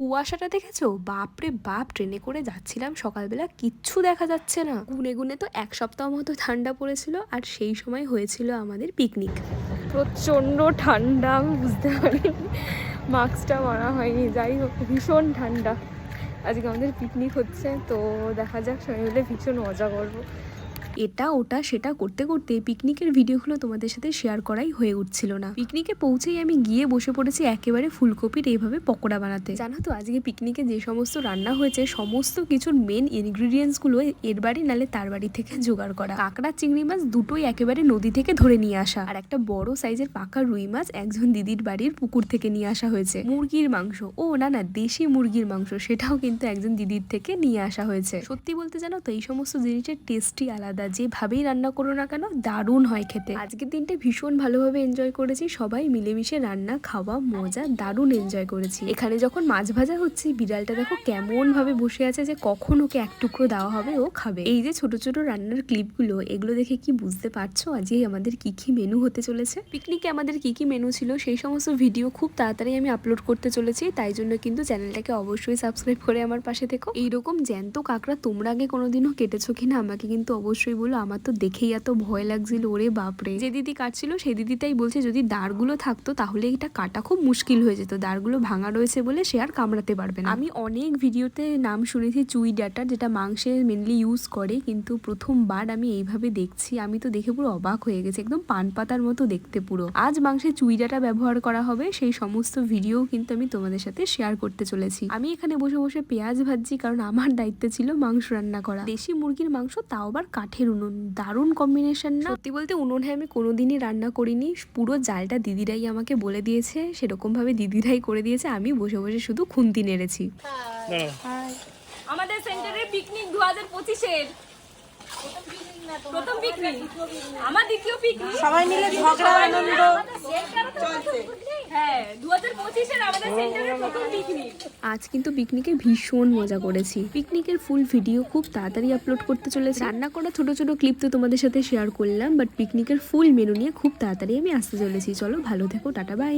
কুয়াশাটা দেখেছ? বাপরে বাপ, ট্রেনে করে যাচ্ছিলাম সকালবেলা, কিচ্ছু দেখা যাচ্ছে না। গুনে গুনে তো এক সপ্তাহ মতো ঠান্ডা পড়েছিল আর সেই সময় হয়েছিল আমাদের পিকনিক। প্রচণ্ড ঠান্ডা, বুঝতে পারি মাস্কটা মারা হয়নি, যাই হোক, ভীষণ ঠান্ডা। আজকে আমাদের পিকনিক হচ্ছে, তো দেখা যাক, সবাই মিলে ভীষণ মজা করব। এটা, ওটা, সেটা করতে করতে পিকনিকের ভিডিওগুলো তোমাদের সাথে শেয়ার করাই হয়ে উঠছিল না। পিকনিকে পৌঁছেই আমি গিয়ে বসে পড়েছি একেবারে ফুলকপির এইভাবে পকোড়া বানাতে। জানো তো, আজকে পিকনিকে যে সমস্ত রান্না হয়েছে, সমস্ত কিছুর মেন ইনগ্রিডিয়েন্টসগুলো এর বাড়ি নালে তার বাড়ি থেকে জোগাড় করা। কাঁকড়া, চিংড়ি মাছ দুটোই একেবারে নদী থেকে ধরে নিয়ে আসা। আর একটা বড় সাইজের পাকা রুই মাছ একজন দিদির বাড়ির পুকুর থেকে নিয়ে আসা হয়েছে। মুরগির মাংস। ও, না না, দেশি মুরগির মাংস, সেটাও কিন্তু একজন দিদির থেকে নিয়ে আসা হয়েছে। সত্যি বলতে জানো তো, এই সমস্ত জিনিসের টেস্টই আলাদা। যেভাবেই রান্না করো না কেন, দারুণ হয় খেতে। আজকের দিনটা ভীষণ ভালোভাবে এনজয় করেছি, সবাই মিলেমিশে রান্না, খাওয়া, মজা দারুণ এনজয় করেছি। এখানে যখন মাছ ভাজা হচ্ছে, বিড়ালটা দেখো কেমন ভাবে বসে আছে যে কখন ওকে এক টুকরো দেওয়া হবে, ও খাবে। এই যে ছোট ছোট রান্নার ক্লিপগুলো এগুলো দেখে কি বুঝতে পারছ? আজকে আমাদের কি কি মেনু হতে চলেছে? পিকনিকে আমাদের কি কি মেনু ছিল? সেই সমস্ত ভিডিও খুব তাড়াতাড়ি আমি আপলোড করতে চলেছি, তাই জন্য কিন্তু চ্যানেলটাকে অবশ্যই সাবস্ক্রাইব করে আমার পাশে থেকো। এইরকম জ্যান্ত কাঁকড়া তোমরা আগে কোনোদিনও কেটেছো কিনা, আমাকে কিন্তু অবশ্যই বলো, আমার তো দেখেই এত ভয় লাগছিল, ওরে বাপরে। যে দিদি কাটছিল, সেই দিদি তাই বলছে, যদি দাঁড়গুলো থাকতো, তাহলে এটা কাটা খুব মুশকিল হয়ে যেত। দাঁড়গুলো ভাঙা রয়েছে বলে সে আর কামড়াতে পারবে না। আমি অনেক ভিডিওতে নাম শুনেছি, চুই ডাটা, যেটা মাংসে মেনলি ইউজ করে, কিন্তু প্রথমবার আমি এইভাবে দেখছি, আমি তো দেখে পুরো অবাক হয়ে গেছি, একদম পান পাতার মতো দেখতে পুরো। আজ মাংসে চুই ডাটা ব্যবহার করা হবে, সেই সমস্ত ভিডিও কিন্তু আমি তোমাদের সাথে শেয়ার করতে চলেছি। আমি এখানে বসে বসে পেঁয়াজ ভাজছি, কারণ আমার দায়িত্ব ছিল মাংস রান্না করা। দেশি মুরগির মাংস তাও আবার কাঠের উনুন। দারুণ কম্বিনেশন না? সত্যি বলতে উনুনে আমি কোনোদিনই রান্না করিনি। পুরো জালটা দিদিরাই আমাকে বলে দিয়েছে। সেরকম ভাবে দিদিরাই করে দিয়েছে। আমি বসে বসে শুধু খুন্তি নেড়েছি। আমাদের সেন্টারের পিকনিক দু হাজার পঁচিশের। প্রথম পিকনিক আমার দ্বিতীয় পিকনিক সবাই মিলে ঝগড়া আনন্দ। হ্যাঁ আজ কিন্তু পিকনিকে ভীষণ মজা করেছি। পিকনিকের ফুল ভিডিও খুব তাড়াতাড়ি আপলোড করতে চলেছে। রান্না করা ছোট ছোট ক্লিপ তো তোমাদের সাথে শেয়ার করলাম বাট পিকনিকের ফুল মেনু নিয়ে খুব তাড়াতাড়ি আমি আসতে চলেছি। চলো ভালো থেকো টাটা বাই